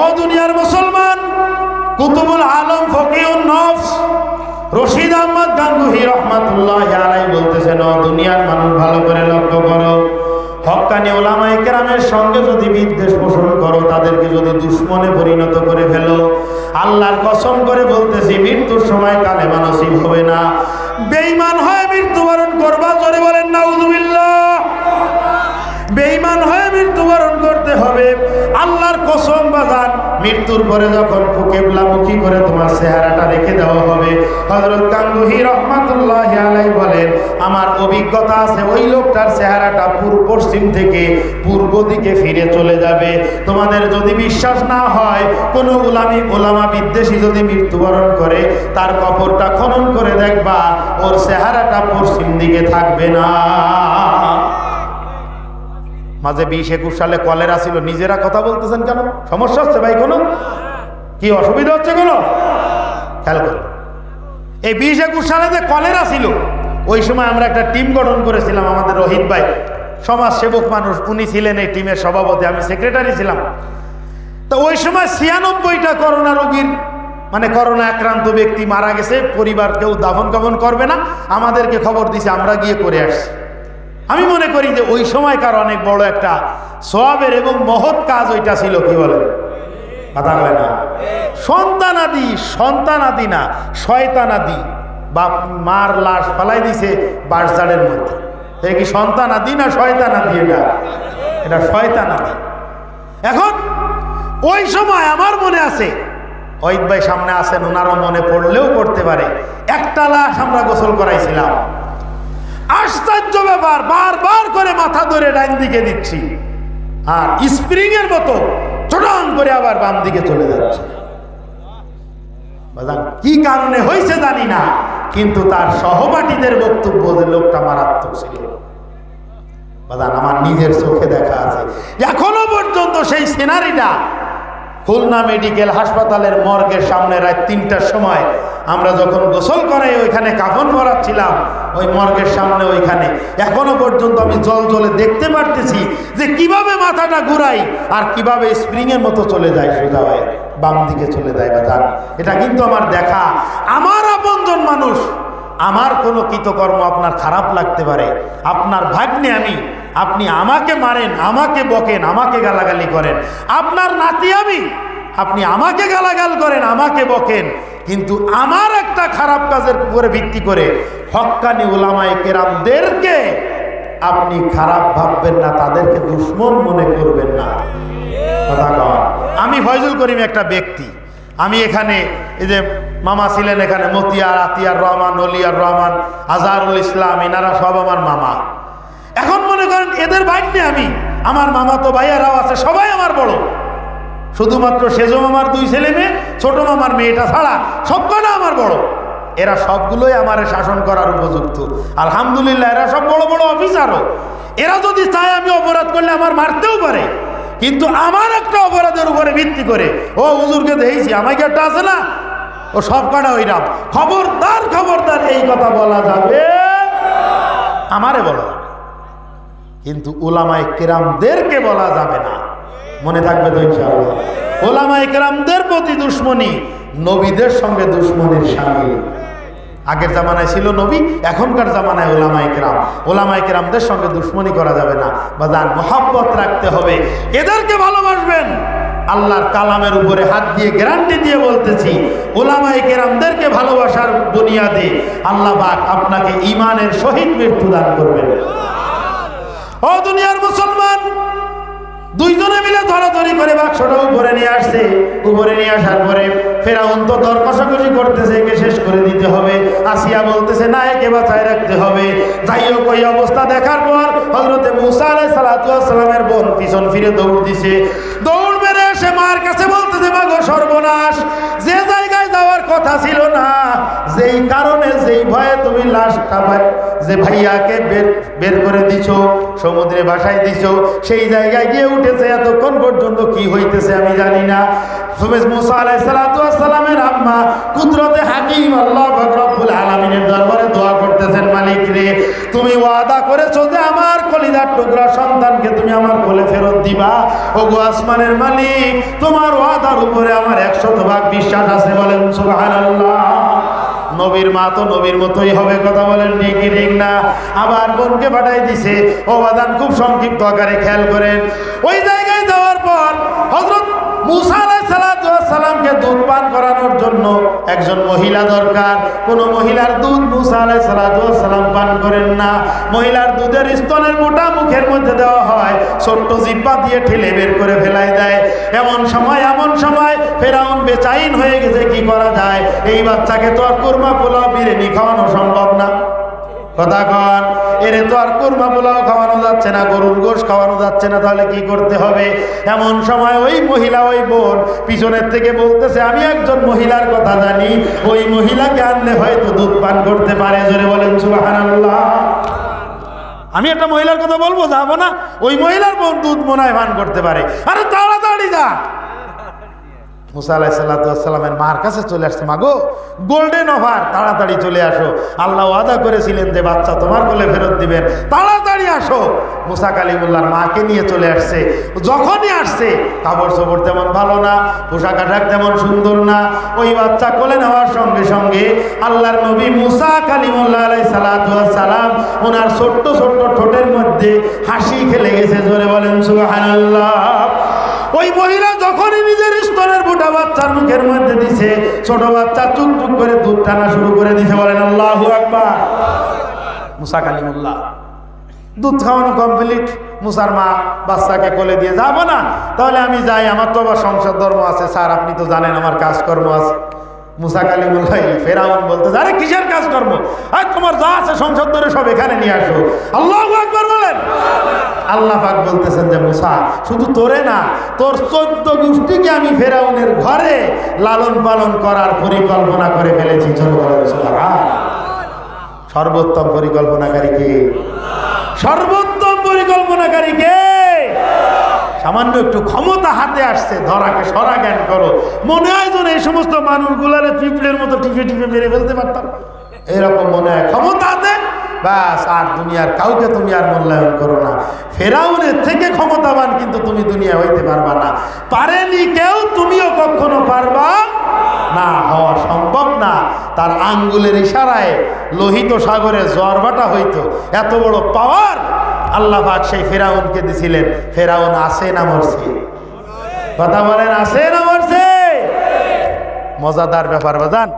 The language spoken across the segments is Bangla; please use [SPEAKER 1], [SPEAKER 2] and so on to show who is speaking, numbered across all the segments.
[SPEAKER 1] ও দুনিয়ার মুসলমান, কুতুবুল আলম ফকিউন নফস, রশিদ আহমদ গাঙ্গুহি রহমাতুল্লাহ আলাই বলতেছেন, ও দুনিয়ার মানুষ, ভালো করে লক্ষ্য করো। হক্কানি ওলামাই কেরামের সঙ্গে যদি বিদ্বেষ পোষণ করো, তাদেরকে যদি দুশ্মনে পরিণত করে ফেলো। আল্লাহর কসম করে বলতেছি, মৃত্যুর সময় কালে মানসিক হবে না। বেঈমান হয়ে মৃত্যুবরণ করবা, জোরে বলেন না কসম বাজান মৃত্যুর পরে যখন কেবলামুখী করে তোমার চেহারাটা রেখে দেওয়া হবে হজরত গাঙ্গুহি রহমাতুল্লাহ আলাই বলেন, আমার অভিজ্ঞতা আছে, ওই লোকটার চেহারাটা পূর্ব পশ্চিম থেকে পূর্ব দিকে ফিরে চলে যাবে। তোমাদের যদি বিশ্বাস না হয়, কোনো গোলামি গোলামা বিদ্বেষী যদি মৃত্যুবরণ করে, তার কবরটা খনন করে দেখবা, ওর চেহারাটা পশ্চিম দিকে থাকবে না। মাঝে বিশ একুশ সালে কলেরা ছিল, নিজেরা কথা বলতেছেন কেন? সমস্যা হচ্ছে ভাই কোনো? কি অসুবিধা হচ্ছে কোনো? খেয়াল করো। এই বিশ একুশ সালে যে কলেরা ছিল, ওই সময় আমরা একটা টিম গঠন করেছিলাম আমাদের রোহিত ভাই। সমাজ সেবক মানুষ, উনি ছিলেন এই টিমের সভাপতি, আমি সেক্রেটারি ছিলাম। তো ওই সময় ছিয়ানব্বইটা করোনা রোগীর মানে করোনা আক্রান্ত ব্যক্তি মারা গেছে পরিবার কেউ দাফন কাফন করবে না, আমাদেরকে খবর দিছে, আমরা গিয়ে করে আসছি। আমি মনে করি যে ওই সময়কার অনেক বড় একটা সবের এবং মহৎ কাজ ওইটা ছিল, কি বলে কথা বলে না। সন্তানাদি সন্তানাদি না, শয়তানাদি। বা মার লাশ ফালাই দিছে বাঁশঝাড়ের মধ্যে। এটা কি সন্তানাদি না শয়তানাদি এটা? এটা শয়তানাদি। এখন, ওই সময় আমার মনে আছে ওহিদ ভাই সামনে আছেন ওনারও মনে পড়লেও পড়তে পারে, একটা লাশ আমরা গোসল করাইছিলাম। আশ্চর্য ব্যাপার, বারবার করে মাথা ধরে ডাইন দিকে দিচ্ছি। আর স্প্রিং এর মতো চটাং করে আবার বাম দিকে চলে যাচ্ছে। কি কারণে হয়েছে জানি না, কিন্তু তার সহপাঠীদের বক্তব্য যে লোকটা মারাত্মক ছিল। বাদান আমার নিজের চোখে দেখা আছে। এখনও পর্যন্ত সেই সিনারিটা খুলনা মেডিকেল হাসপাতালের মর্গের সামনে রাত তিনটার সময় আমরা যখন গোসল করাই ওইখানে কাফন করাচ্ছিলাম ওই মর্গের সামনে ওইখানে। এখনও পর্যন্ত আমি জল জলে দেখতে পারতেছি যে কীভাবে মাথাটা ঘুরাই আর কীভাবে স্প্রিংয়ের মতো চলে যায় সোজা হয়ে, বাম দিকে চলে যায় বা যান এটা কিন্তু আমার দেখা। আমার আপনজন মানুষ, আমার কোনো কৃতকর্ম আপনার খারাপ লাগতে পারে। আপনার ভাগ্নে আমি, আপনি আমাকে মারেন, আমাকে বকেন, আমাকে গালাগালি করেন। আপনার নাতি আমি, আপনি আমাকে গালাগাল করেন, আমাকে বকেন। কিন্তু আমার একটা খারাপ কাজের উপরে ভিত্তি করে হক্কানি ওলামায় কেরামদেরকে আপনি খারাপ ভাববেন না, তাদেরকে দুশ্মন মনে করবেন না। আমি ফয়জুল করিম একটা ব্যক্তি। আমি এখানে এই যে মামা ছিলেন এখানে, মতিয়ার, আতিয়ার রহমান, অলিয়ার রহমান, আজহারুল ইসলাম, এনারা সব আমার মামা। এখন মনে করেন এদের বাইক আমি। আমার মামা তো ভাইয়ারাও আছে, সবাই আমার বড়। শুধুমাত্র সেজো মামার দুই ছেলে মেয়ে, ছোট মামার মেয়েটা ছাড়া সবকটা আমার বড়। এরা সবগুলোই আমার শাসন করার উপযুক্ত। আলহামদুলিল্লাহ, এরা সব বড় বড় অফিসারও। এরা যদি চায় আমি অপরাধ করলে আমার মারতেও পারে। কিন্তু আমার একটা অপরাধের উপরে ভিত্তি করে, ও হুজুরকে দেখেছি, আমাকে একটা আছে না? ও সব কটা ওইরাম খবরদার খবরদার, এই কথা বলা যাবে আমারে বলা। যাবে কিন্তু ওলামায় কেরামদেরকে বলা যাবে না। মনে থাকবে তো ইনশাআল্লাহ। ওলামায় কেরামদের প্রতি দুশ্মনী, নবীদের সঙ্গে দুশ্মনীর সামিল। আগের জামানায় ছিল নবী, এখনকার জামানায় ওলামাই কেরাম। ওলামাই কেরামদের সঙ্গে দুশ্মনী করা যাবে না। বা যার মহাব্বত রাখতে হবে। এদেরকে ভালোবাসবেন। আল্লাহর কালামের উপরে হাত দিয়ে গ্যারান্টি দিয়ে বলতেছি ওলামাই কেরামদেরকে ভালোবাসার বুনিয়াদে আল্লাহ পাক আপনাকে ইমানের সহিত মৃত্যু দান করবেন। ও দুনিয়ার মুসলমান দুইজনে মিলে ধরাধরি করে বাক্সটা উপরে নিয়ে আসছে। উপরে নিয়ে আসার পরে ফেরাউন তো দর কষাকষি করতেছে, একে শেষ করে দিতে হবে। আসিয়া বলতেছে, না, একে বাঁচায় রাখতে হবে। যাই হোক, ওই অবস্থা দেখার পর হজরতে মুসা আলাই সালাতামের বোন পিছন ফিরে দৌড় দিছে। দৌড় মেরে এসে মার কাছে বলতেছে মা গো সর্বনাশ, যে জায়গায় যাওয়ার কথা ছিল না, যেই কারণে ভয়ে তুমি লাশটা ভাই যে ভাইয়াকে বের বের করে দিছো সমুদ্রে ভাসায় দিছো, সেই জায়গায় গিয়ে উঠেছে, এতক্ষণ পর্যন্ত কি হইতেছে আমি জানি না। সুমেশ মুসা আলাই আম্মা কুদরতে হাকিম, আল্লাহ আলমিনের দরবারে দোয়া করতেছেন, মালিক রে, তুমি ওয়াদা করেছ যে আমার কলিজার টুকরা সন্তানকে তুমি আমার কোলে ফেরত দিবা। ওগো আসমানের মালিক, তোমার ওয়াদার উপরে আমার একশত ভাগ বিশ্বাস আছে বলেন, সুবহানাল্লাহ। নবীর মা তো নবীর মতোই হবে, কথা বলেন ঠিক কি, ঠিক না? আবার বোনকে পাঠাই দিছে। অবাদান খুব সংক্ষিপ্ত আকারে খেয়াল করেন। ওই জায়গায় যাওয়ার পর হজরত মুসা সালামকে দুধ পান করানোর জন্য একজন মহিলা দরকার। কোন মহিলার দুধ মুসা ওয়াস সালাম পান করেন না। মহিলার দুধের স্তনের মোটা মুখের মধ্যে দেওয়া হয়। ছোট্ট জিব্বা দিয়ে ঠেলে বের করে ফেলাই দেয়। এমন সময় এমন সময় ফেরাউন বেচাইন হয়ে গেছে, কি করা যায়? এই বাচ্চাকে তো আর কোরমা পোলাও, বিরিয়ানি খাওয়ানো সম্ভব না। কথা কন, এরে তো আর কোরমা পোলাও খাওয়ানো যাচ্ছে না, গরুর গোশ খাওয়ানো যাচ্ছে না, তাহলে কি করতে হবে? এমন সময় ওই মহিলা, ওই বোন পিছনের থেকে বলতেছে, আমি একজন মহিলার কথা জানি, ওই মহিলাকে আনলে হয়তো দুধ পান করতে পারে। জোরে বলেন, সুবহানাল্লাহ। আমি একটা মহিলার কথা বলব, যাব না? ওই মহিলার দুধ হয় ভান করতে পারে। আরে তাড়াতাড়ি যা! মুসা আলাহ মার কাছে চলে আসছে, মাগো গোল্ডেন তাড়াতাড়ি চলে আসো। আল্লাহ ওয়াদা করেছিলেন যে বাচ্চা তোমার কোলে ফেরত দিবেন। তাড়াতাড়ি আসো। মুসা কালিমুল্লার মাকে নিয়ে চলে আসছে। যখনই আসছে কাপড় চোপড় তেমন ভালো না, পোশাক আশাক তেমন সুন্দর না। ওই বাচ্চা কোলে নেওয়ার সঙ্গে সঙ্গে আল্লাহর নবী মুসা কালিমুল্লাহ আলাই সালাম ওনার ছোট্ট ছোট্ট ঠোঁটের মধ্যে হাসি খেলে গেছে। জোরে বলেন, সুবহানাল্লাহ। ওই মহিলা যখনই নিজের স্তনের ছোট বাচ্চা চুপ করে দুধ টানা শুরু করে দিতে বলেন, আল্লাহ আকবার। মুসা কালিমুল্লাহ, দুধ খাওয়ানো কমপ্লিট মুসার মা বাচ্চাকে কোলে দিয়ে, যাব না, তাহলে আমি যাই, আমার তো আবার সংসার ধর্ম আছে। স্যার, আপনি তো জানেন আমার কাজকর্ম আছে। মুসা কালিমুল্লাহ ফেরাউন বলতে আরে কিসের কাজকর্ম? আর তোমার যা আছে সংসদ ধরে সব এখানে নিয়ে আসো। আল্লাহ আকবার বলেন। আল্লাহ পাক বলতেছেন যে, মুসা, শুধু তোরে না, তোর চোদ্দ গোষ্ঠীকে আমি ফেরাউনের ঘরে লালন পালন করার পরিকল্পনা করে ফেলেছি। সর্বোত্তম পরিকল্পনাকারী কে? সর্বোত্তম পরিকল্পনাকারী কে? সামান্য একটু ক্ষমতা হাতে আসছে, ধরাকে সরা জ্ঞান করো। মনে হয় যেন এই সমস্ত মানুষগুলারে পিঁপড়ের মতো টিপে টিপে মেরে ফেলতে পারতাম। এরকম মনে হয় ক্ষমতা হাতে ব্যাস আর দুনিয়ার কাউকে তুমি আর মূল্যায়ন করো না। ফেরাউনের থেকে ক্ষমতাবান কিন্তু তুমি দুনিয়া হইতে পারবা না। পারেনি কেউ, তুমিও কখনো পারবা না। হওয়া সম্ভব না। তার আঙ্গুলের ইশারায় লোহিত সাগরে জরবাটা হইতো। এত বড় পাওয়ার আল্লাহ পাক সেই ফেরাউনকে দিছিলেন। ফেরাউন আসে না মরছে? কথা বলেন আসে না মরছে? মজাদার ব্যাপার, বাজান।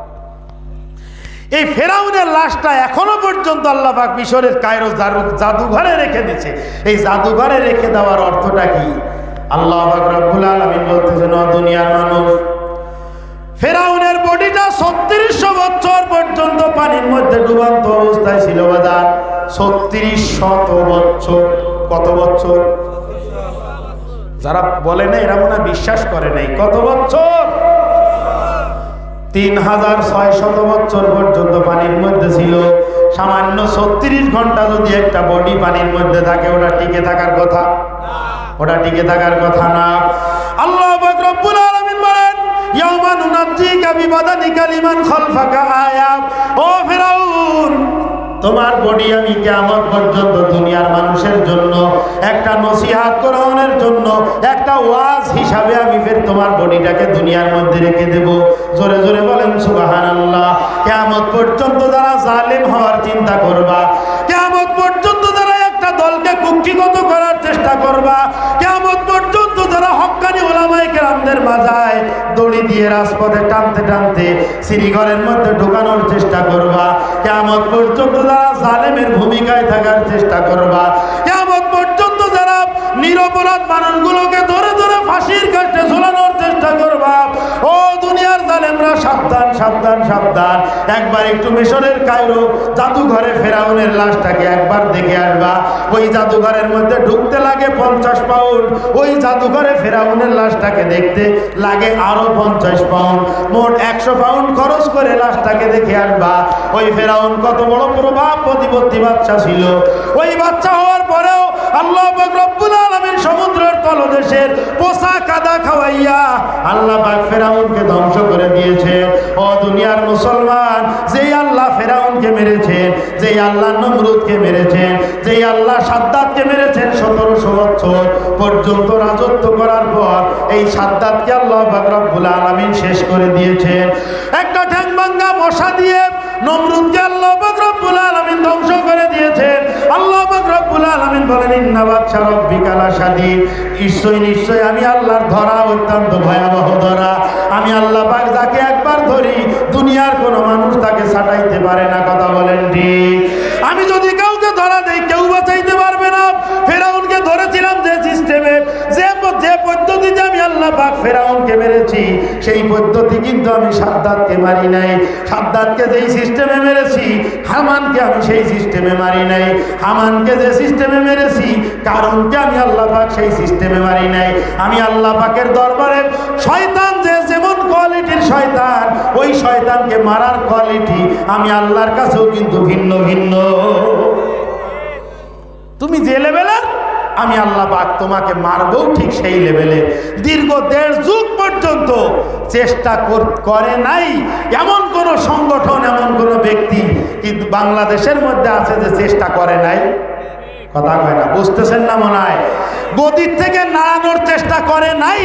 [SPEAKER 1] এই ফেরাউনের লাশটা এখনও পর্যন্ত আল্লাহ পাক মিশরের কায়রো জাদু- জাদুঘরে রেখে দিচ্ছে এই জাদুঘরে রেখে দেওয়ার অর্থটা কি? আল্লাহ পাক রব্বুল আলামিন বলতেছেন, "ও দুনিয়ার মানুষ, ফেরাউনের বডিটা ছত্রিশশো বছর পর্যন্ত পানির মধ্যে ডুবান্ত অবস্থায় ছিল বাজার ছত্রিশ শত বছর। কত বছর? যারা বলে না, এরা মনে বিশ্বাস করে নাই। কত বছর? তিন হাজার ছয় শত বছর পর্যন্ত পানির মধ্যে ছিল। সামান্য ছত্রিশ ঘণ্টা যদি একটা বডি পানির মধ্যে থাকে, ওটা টিকে থাকার কথা। ওটা টিকে থাকার কথা না। আল্লাহ রব্বুল আলামিন বলেন ও ফিরাউন! তোমার বডি আমি কেমন পর্যন্ত দুনিয়ার মানুষের জন্য, একটা নসিহাত গ্রহণের জন্য, একটা ওয়াজ হিসাবে আমি ফের তোমার বডিটাকে দুনিয়ার মধ্যে রেখে দেব। জোরে জোরে বলেন সুবাহান আল্লাহ কেমন পর্যন্ত যারা জালেম হওয়ার চিন্তা করবা কেমন পর্যন্ত যারা একটা দলকে কুক্ষিগত করার চেষ্টা করবা কেমন পর্যন্ত যারা হকানি ওলামাই কেরামদের বাজায় দড়ি দিয়ে রাজপথে টানতে টানতে শ্রীঘরের মধ্যে ঢোকানোর চেষ্টা করবা কেমন পর্যন্ত তারা জালেমের ভূমিকায় থাকার চেষ্টা করবা। নিরপরাধ মানুষগুলোকে ধরে ধরে ফাঁসির কাছে ঝোলানোর চেষ্টা করবা ও দুনিয়ার জালেমরা, সাবধান সাবধান সাবধান। একবার একটু মিশরের কায়রো জাদুঘরে ফেরাউনের লাশটাকে একবার দেখে আসবা। ওই জাদুঘরের মধ্যে ঢুকতে লাগে পঞ্চাশ পাউন্ড। ওই জাদুঘরে ফেরাউনের লাশটাকে দেখতে লাগে আরও পঞ্চাশ পাউন্ড। মোট একশো পাউন্ড খরচ করে লাশটাকে দেখে আসবা। ওই ফেরাউন কত বড় প্রভাব প্রতিপত্তি বাচ্চা ছিল। ওই বাচ্চা হওয়ার পরেও আল্লাহ রব্বুল আলামিন সমুদ্রের তলদেশের পোষা কাদা খাওয়াইয়া আল্লাহ ফেরাউনকে ধ্বংস করে দিয়েছেন। ও দুনিয়ার মুসলমান, যেই আল্লাহ ফেরাউনকে মেরেছেন, যেই আল্লাহ নমরুদকে মেরেছেন, যেই আল্লাহ সাদ্দাতকে মেরেছেন, সতেরোশো বছর পর্যন্ত রাজত্ব করার পর এই সাদ্দাতকে আল্লাহ রব্বুল আলামিন শেষ করে দিয়েছেন। একটা ঠ্যাং ভাঙ্গা মশা দিয়ে নমরুদকে আল্লাহ রব্বুল আলামিন ধ্বংস করে দিয়েছেন। আলামিন সারব ইন্না বাদশা নিশ্চয় নিশ্চয় আমি আল্লাহর ধরা অত্যন্ত ভয়াবহ ধরা। আমি আল্লাহ পাক যাকে একবার ধরি, দুনিয়ার কোনো মানুষ তাকে ছাটাইতে পারে না, কথা বলেন ঠিক। আমি যদি কাউকে ধরা দেই, কেউ বাঁচাইতে পারবে না। ফেরাউনকে ধরেছিলাম যে সিস্টেমে যে যে পদ্ধতিতে আমি আল্লাহ পাক ফেরাউনকে মেরেছি। সেই পদ্ধতি কিন্তু আমি সাদ্দাতকে মারি নাই। সাদ্দাতকে যেই সিস্টেমে মেরেছি, হামানকে আমি সেই সিস্টেমে মারি নাই। হামানকে যে সিস্টেমে মেরেছি, কারণকে আমি আল্লাহ পাক সেই সিস্টেমে মারি নাই। আমি আল্লাহ পাকের দরবারে শয়তান যে যেমন কোয়ালিটির শয়তান, ওই শয়তানকে মারার কোয়ালিটি আমি আল্লাহর কাছেও কিন্তু ভিন্ন ভিন্ন আমি আল্লাহ পাক তোমাকে মারবো ঠিক সেই লেভেলে। দীর্ঘ দেড় যুগ পর্যন্ত চেষ্টা করে নাই এমন কোন সংগঠন, এমন কোন ব্যক্তি কিন্তু বাংলাদেশের মধ্যে আছে যে চেষ্টা করে নাই। কথা কয় না, বুঝতেছেন না মনে হয়? গদির থেকে নাড়ানোর চেষ্টা করে নাই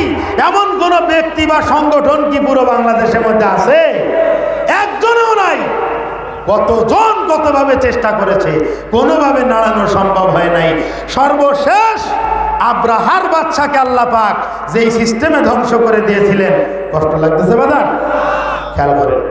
[SPEAKER 1] এমন কোন ব্যক্তি বা সংগঠন কি পুরো বাংলাদেশের মধ্যে আছে? একজনও নাই। কতজন কতভাবে চেষ্টা করেছে, কোনোভাবে নাড়ানো সম্ভব হয় নাই। সর্বশেষ আব্রাহার বাচ্চাকে আল্লাহ পাক যেই সিস্টেমে ধ্বংস করে দিয়েছিলেন, কষ্ট লাগতেছে বাদান খেয়াল করেন।